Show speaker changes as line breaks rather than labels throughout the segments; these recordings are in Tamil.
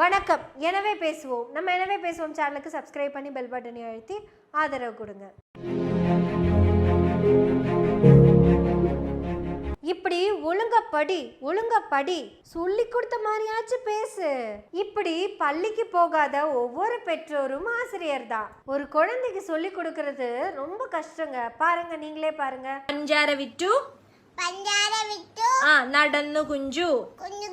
வணக்கம். எனவே பேசுவோம். நம்ம எனவே பேசுவோம். சேனலுக்கு சப்ஸ்கிரைப் பண்ணி பெல் பட்டனை அழுத்தி ஆதரவு கொடுங்க. இப்படி ஒழுங்கப்படி ஒழுங்கப்படி சொல்லி கொடுத்த மாதிரியாச்சும் பேசு. இப்படி பள்ளிக்கு போகாத ஒவ்வொரு பெற்றோரும் ஆசிரியர் தான் ஒரு குழந்தைக்கு சொல்லி கொடுக்கறது ரொம்ப கஷ்டங்க. பாருங்க நீங்களே பாருங்க.
பஞ்சார விட்டு.
பஞ்சார விட்டு. நடன்னு
குஞ்சு. குஞ்சு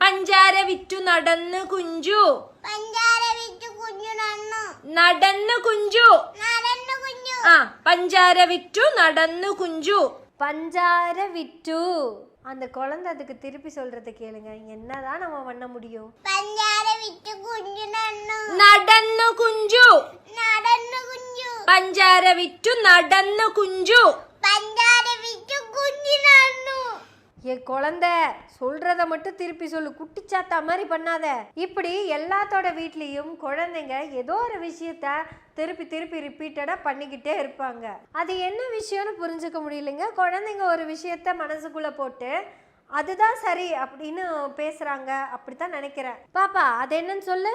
പഞ്ചാര വിറ്റു നടന്നു കുഞ്ചു
പഞ്ചാര വിറ്റു കുഞ്ഞു തന്നു
നടന്നു കുഞ്ചു
നടന്നു കുഞ്ഞു
ആ പഞ്ചാര വിറ്റു നടന്നു കുഞ്ചു பஞ்சார விட்டு அந்த குழந்தை அதுக்கு திருப்பி சொல்றதை கேளுங்க என்னதான் நம்ம பண்ண முடியும்
പഞ്ചാര വിറ്റു കുഞ്ഞു തന്നു
നടന്നു കുഞ്ചു
നടന്നു കുഞ്ഞു
പഞ്ചാര വിറ്റു നടന്നു என் குழந்த சொல்றத மட்டும் திருப்பி சொல்லு. குட்டிச்சாத்தா மாதிரி பண்ணாத. இப்படி எல்லாத்தோட வீட்லேயும் குழந்தைங்க ஏதோ ஒரு விஷயத்த திருப்பி திருப்பி ரிப்பீட்டடாக பண்ணிக்கிட்டே இருப்பாங்க. அது என்ன விஷயம்னு புரிஞ்சுக்க முடியலைங்க. குழந்தைங்க ஒரு விஷயத்த மனசுக்குள்ளே போட்டு அதுதான் சரி அப்படின்னு பேசுறாங்க. அப்படித்தான் நினைக்கிறேன். பாப்பா அது என்னன்னு சொல்லு?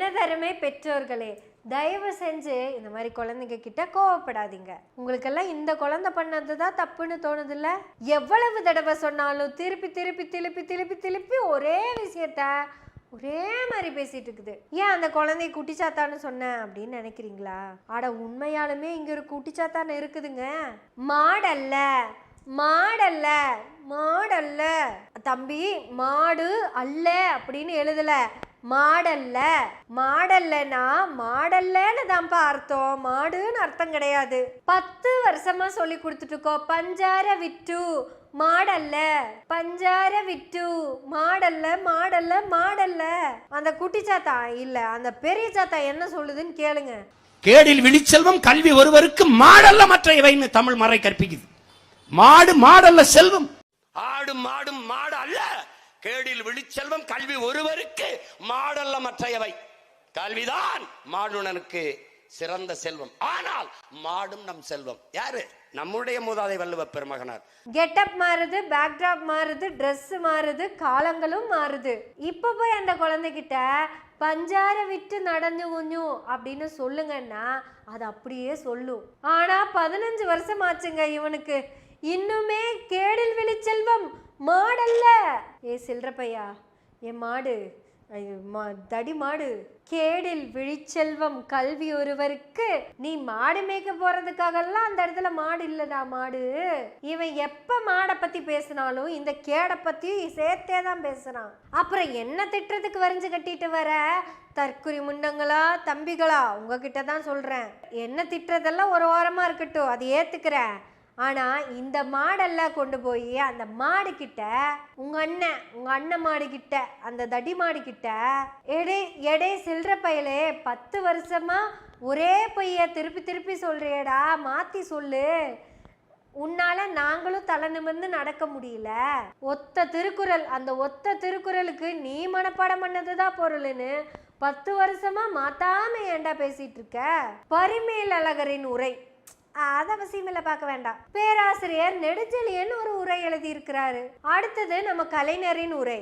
எனதருமை பெற்றோர்களே தயவு செஞ்சு இந்த மாதிரி குழந்தைங்க கிட்ட கோவப்படாதீங்க. உங்களுக்கெல்லாம் இந்த குழந்தை பண்ணது தான் தப்புன்னு தோணுதில்ல? எவ்வளவு தடவை சொன்னாலும் திருப்பி திருப்பி திருப்பி திருப்பி திருப்பி ஒரே விஷயத்த ஒரே மாதிரி பேசிட்டு இருக்குது. ஏன் அந்த குழந்தைய குட்டிச்சாத்தான்னு சொன்னேன் அப்படின்னு நினைக்கிறீங்களா? ஆட உண்மையாலுமே இங்க ஒரு குட்டிச்சாத்தான்னு இருக்குதுங்க. மாடல்ல மாடல்ல மாடல்ல. தம்பி மாடு அல்ல அப்படின்னு எழுதலை. மாடல்ல. மாடல்லனா மாடல்லன்னு தான்ப்பா அர்த்தம். மாடுன்னு அர்த்தம் கிடையாது. பத்து வருஷமா சொல்லி கொடுத்துட்டு பஞ்சார விட்டு மாடல்ல. பஞ்சார விட்டு மாடல்ல மாடல்ல மாடல்ல. அந்த குட்டி சாத்தா? இல்ல. அந்த பெரிய சாத்தா என்ன சொல்லுதுன்னு கேளுங்க.
கேடில் விழிச்செல்வம் கல்வி ஒருவருக்கு மாடல்ல மற்ற இவைன்னு தமிழ் மறை கற்பிக்குது. மாடு மாடல்ல செல்வம். ஆடு மாடும் மாடு கேடில் விழிச்செல்வம் கல்வி ஒருவருக்கு மாடல்ல மற்றையவை. கல்விதான் மாடுனனுக்கு சிறந்த செல்வம். ஆனால் மாடும் நம் செல்வம். யாரு? நம்முடைய மூதாதை வள்ளுவ பெருமகனார்.
கெட்டப் மாறுது பேக்ட்ராப் மாறுது ட்ரெஸ் மாறுது காலங்களும் மாறுது. இப்போ போய் அந்த குழந்தைகிட்ட பஞ்சார விட்டு நடந்து கொஞ்சம் அப்படின்னு சொல்லுங்கன்னா அது அப்படியே சொல்லும். ஆனா பதினஞ்சு வருஷம் ஆச்சுங்க இவனுக்கு. இன்னுமே கேடில் விழிச்செல்வம் மாடல்ல. ஏ சில்ற பையா என் மாடு. ஐயோ, மா- தடி மாடு. கேடில் விழிச்செல்வம் கல்வி ஒருவருக்கு. நீ மாடு மேய்க்க போறதுக்காகலாம் அந்த இடத்துல மாடு இல்லடா மாடு. இவன் எப்ப மாடை பத்தி பேசினாலும் இந்த கேடை பத்தி சேர்த்தே தான் பேசுறான். அப்புறம் என்ன திட்டுறதுக்கு வரைஞ்சு கட்டிட்டு வர? தற்குறி முண்டங்களா தம்பிகளா? உங்ககிட்ட தான் சொல்றேன். என்ன திட்டுறதெல்லாம் ஒரு ஓரமா இருக்கட்டும். அது ஏத்துக்கிறேன். ஆனால் இந்த மாடெல்லாம் கொண்டு போய் அந்த மாடு கிட்ட உங்க அண்ணன் உங்க அண்ணன் மாடு கிட்ட அந்த தடி மாடு கிட்ட எடே எடே சில்லற பயலே பத்து வருஷமா ஒரே பொய்ய திருப்பி திருப்பி சொல்கிறியடா மாத்தி சொல்லு. உன்னால நாங்களும் தலை நிமிர்ந்து நடக்க முடியல. ஒத்த திருக்குறள் அந்த ஒத்த திருக்குறளுக்கு நீ மனப்பாடம் பண்ணதுதான் பொருள்னு பத்து வருஷமா மாத்தாம ஏன்டா பேசிட்டு இருக்க? பரிமேல் அழகரின் உரை. அது அவசியமில்ல பார்க்க வேண்டாம். பேராசிரியர் நெடுஞ்செழியன் ஒரு உரை எழுதியிருக்கிறாரு. அடுத்தது நம்ம கலைஞரின் உரை.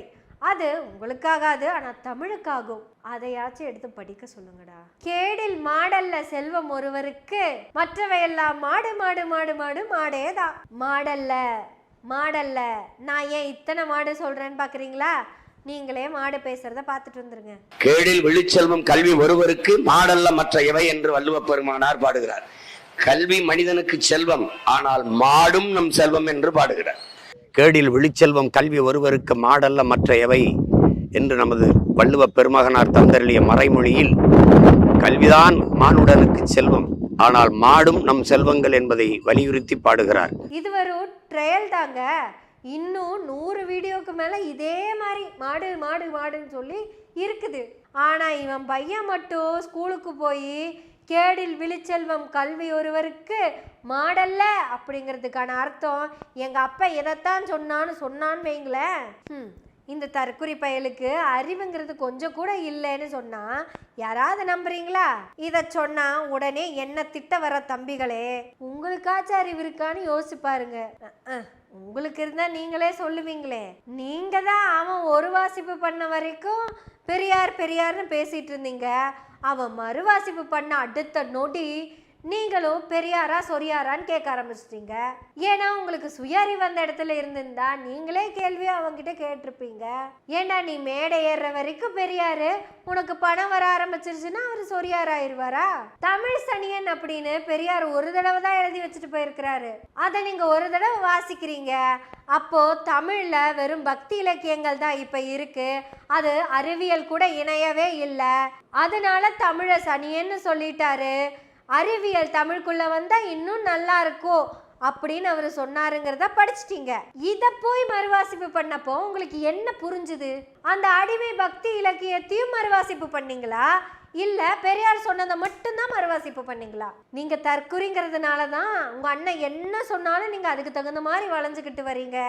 அது உங்களுக்காகாது ஆனா தமிழுக்காகும். அதையாச்சும் எடுத்து படிக்க சொல்லுங்கடா. கேடில் மாடல்ல செல்வம் ஒருவருக்கு மற்றவையெல்லாம் மாடு மாடு மாடு மாடு மாடேதான் மாடல்ல மாடல்ல. நான் ஏன் இத்தனை மாடு சொல்றேன்னு பாக்குறீங்களா? நீங்களே மாடு பேசுறத பார்த்துட்டு வந்துருங்க.
கேடில் விழிச்செல்வம் கல்வி ஒருவருக்கு மாடல்ல மற்ற இவை என்று வள்ளுவ பெருமானார் பாடுகிறார். கல்வி மனிதனுக்கு செல்வம் ஆனால் மாடும் நம் செல்வம் என்று பாடுகிறார். கேடில் விழிச்செல்வம் கல்வி ஒருவருக்கு மாடல்ல மற்ற எவை என்று நமது வள்ளுவ பெருமகனார் தந்தருளிய மறைமொழியில் கல்விதான் மானுடனுக்கு செல்வம் ஆனால் மாடும் நம் செல்வங்கள் என்பதை வலியுறுத்தி பாடுகிறார்.
இது வெறும் ட்ரையல் தாங்க. இன்னும் நூறு வீடியோக்கு மேலே இதே மாதிரி மாடு மாடு மாடுன்னு சொல்லி இருக்குது. ஆனால் இவன் பையன் மட்டும் ஸ்கூலுக்கு போய் கேடில் விழிச்செல்வம் கல்வி ஒருவருக்கு மாடல்ல அப்படிங்கிறதுக்கான அர்த்தம். எங்கள் அப்பா இதைத்தான் சொன்னான்னு சொன்னான்னு வைங்களேன். ம், இந்த தற்குறி பயலுக்கு அறிவுங்கிறது கொஞ்சம் கூட இல்லைன்னு சொன்னா யாராவது நம்புறீங்களா? இத சொன்னா உடனே என்ன திட்ட வர தம்பிகளே உங்களுக்காச்சும் அறிவு இருக்கான்னு யோசிப்பாருங்க உங்களுக்கு இருந்தால் நீங்களே சொல்லுவீங்களே. நீங்கள் தான் அவன் ஒரு வாசிப்பு பண்ண வரைக்கும் பெரியார் பெரியார்னு பேசிகிட்டு இருந்தீங்க. அவன் மறுவாசிப்பு பண்ண அடுத்த நொடி நீங்களும் பெரியாரா சொரியாரான்னு கேட்க ஆரம்பிச்சிட்டீங்க. ஏன்னா உங்களுக்கு சுயாரி வந்த இடத்துல இருந்திருந்தா நீங்களே கேள்வியை அவங்கிட்ட கேட்டிருப்பீங்க. ஏன்னா நீ மேடை ஏறுற வரைக்கும் பெரியாரு உனக்கு பணம் வர ஆரம்பிச்சிருச்சுன்னா அவர் சொரியார் ஆயிடுவாரா தமிழ் சனியன் அப்படின்னு பெரியார் ஒரு தடவை தான் எழுதி வச்சுட்டு போயிருக்கிறாரு. அதை நீங்க ஒரு தடவை வாசிக்கிறீங்க. அப்போ தமிழ்ல வெறும் பக்தி இலக்கியங்கள் தான் இப்ப இருக்கு. அது அறிவியல் கூட இணையவே இல்லை. அதனால தமிழை சனியன்னு சொல்லிட்டாரு. அறிவியல் தமிழுக்குள்ள வந்தா இன்னும் நல்லா இருக்கும் அப்படின்னு அவர் சொன்னாருங்கிறத படிச்சிட்டீங்க. இதை போய் மறுவாசிப்பு பண்ணப்போ உங்களுக்கு என்ன புரிஞ்சுது? அந்த அடிமை பக்தி இலக்கியத்தையும் மறுவாசிப்பு பண்ணீங்களா? இல்ல பெரியார் சொன்னதை மட்டும்தான் மறுவாசிப்பு பண்ணீங்களா? நீங்க தற்குறிங்கிறதுனால தான் உங்க அண்ணன் என்ன சொன்னாலும் நீங்க அதுக்கு தகுந்த மாதிரி வளைஞ்சுக்கிட்டு வரீங்க.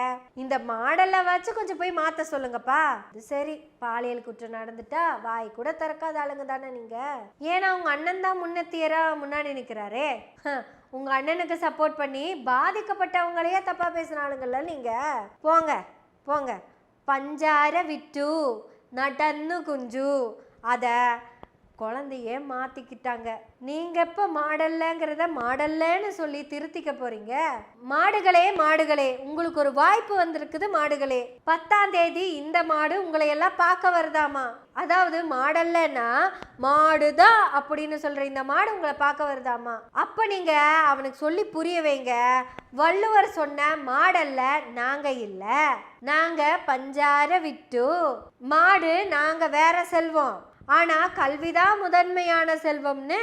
இந்த மாடலை வச்சு கொஞ்சம் போய் மாத்த சொல்லுங்கப்பா. அது சரி பாலியல் குற்றம் நடந்துட்டா வாய் கூட திறக்காத ஆளுங்க தானே நீங்க. ஏன்னா உங்க அண்ணன் தான் முன்னத்தியரா முன்னாடி நிற்கிறாரே உங்கள் உங்க அண்ணனுக்கு சப்போர்ட் பண்ணி பாதிக்கப்பட்டவங்களையே தப்பா பேசின ஆளுங்கள்ல நீங்க. போங்க போங்க. பஞ்சார விட்டு நடன்னு குஞ்சு அத குழந்தைய மாத்திக்கிட்டாங்க. நீங்க எப்ப மாடல்லங்கிறத மாடல்லன்னு சொல்லி திருத்திக்க போறீங்க. மாடுகளே மாடுகளே உங்களுக்கு ஒரு வாய்ப்பு வந்திருக்குது மாடுகளே. பத்தாம் தேதி இந்த மாடு உங்களை எல்லாம் பார்க்க வருதாமா? அதாவது மாடல்லன்னா மாடுதான் அப்படின்னு சொல்ற இந்த மாடு உங்களை பார்க்க வருதாமா? அப்ப நீங்க அவனுக்கு சொல்லி புரிய வைங்க. வள்ளுவர் சொன்ன மாடல்ல நாங்க இல்ல. நாங்க பஞ்சார விட்டு மாடு நாங்க வேற செல்வம். ஆனால் கல்விதான் முதன்மையான செல்வம்னு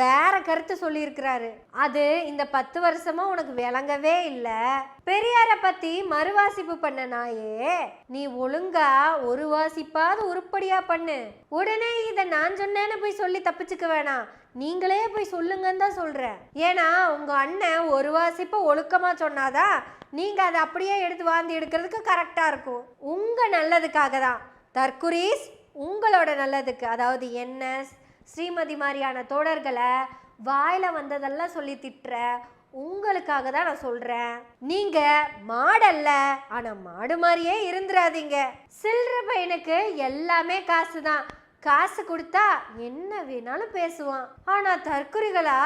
வேற கருத்து சொல்லியிருக்கிறாரு. அது இந்த பத்து வருஷமா உனக்கு விளங்கவே இல்லை. பெரியார பத்தி மறுவாசிப்பு பண்ண நாயே நீ ஒழுங்கா ஒரு வாசிப்பாவது உருப்படியா பண்ணு. உடனே இதை நான் சொன்னேன்னு போய் சொல்லி தப்பிச்சுக்க வேணாம் நீங்களே போய் சொல்லுங்கன்னு தான் சொல்றேன். ஏன்னா உங்க அண்ணன் ஒரு வாசிப்பு ஒழுக்கமா சொன்னாதான் நீங்க அதை அப்படியே எடுத்து வாந்தி எடுக்கிறதுக்கு கரெக்டா இருக்கும். உங்க நல்லதுக்காக தான். தர்குரீஸ் உங்களோட நல்லதுக்கு அதாவது என்ன ஸ்ரீமதி மாதிரியான தோழர்களை வாயில் வந்ததெல்லாம் சொல்லி திட்டுற உங்களுக்காக தான் நான் சொல்கிறேன் நீங்கள் மாடல்ல ஆனால் மாடு மாதிரியே இருந்துடாதீங்க சில்லற பையனுக்கு எல்லாமே காசு தான். காசு கொடுத்தா என்ன வேணாலும் பேசுவான். ஆனால் தற்குறிகளா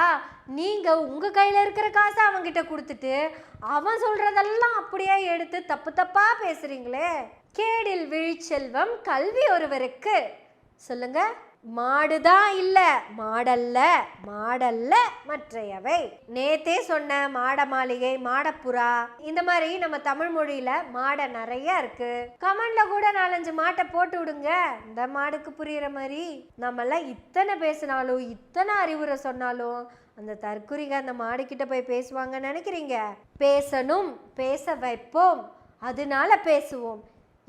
நீங்கள் உங்கள் கையில் இருக்கிற காசை அவன்கிட்ட கொடுத்துட்டு அவன் சொல்கிறதெல்லாம் அப்படியே எடுத்து தப்பு தப்பாக பேசுகிறீங்களே கேடில் விழிச்செல்வம் கல்வி ஒருவருக்கு. சொல்லுங்க. மாடுதான் இல்ல மாடல்ல மாடல்ல மற்றையவை. நேத்தே சொன்ன மாட மாளிகை மாடப்புறா. இந்த மாதிரி நம்ம தமிழ் மொழியில மாட நிறைய இருக்கு. கமெண்ட்ல கூட நாலஞ்சு மாட்டை போட்டு விடுங்க. இந்த மாடுக்கு புரியுற மாதிரி நம்மெல்லாம் இத்தனை பேசினாலும் இத்தனை அறிவுரை சொன்னாலும் அந்த தற்குறிக அந்த மாடுக்கிட்ட போய் பேசுவாங்கன்னு நினைக்கிறீங்க? பேசணும் பேச வைப்போம். அதனால பேசுவோம்.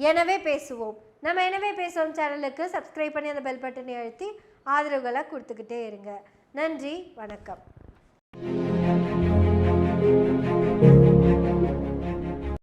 எனவே பேசுவோம். நம்ம எனவே பேசுவோம் சேனலுக்கு சப்ஸ்கிரைப் பண்ணி அந்த பெல் பட்டனை அழுத்தி ஆதரவுகளை கொடுத்துக்கிட்டே இருங்க. நன்றி வணக்கம்.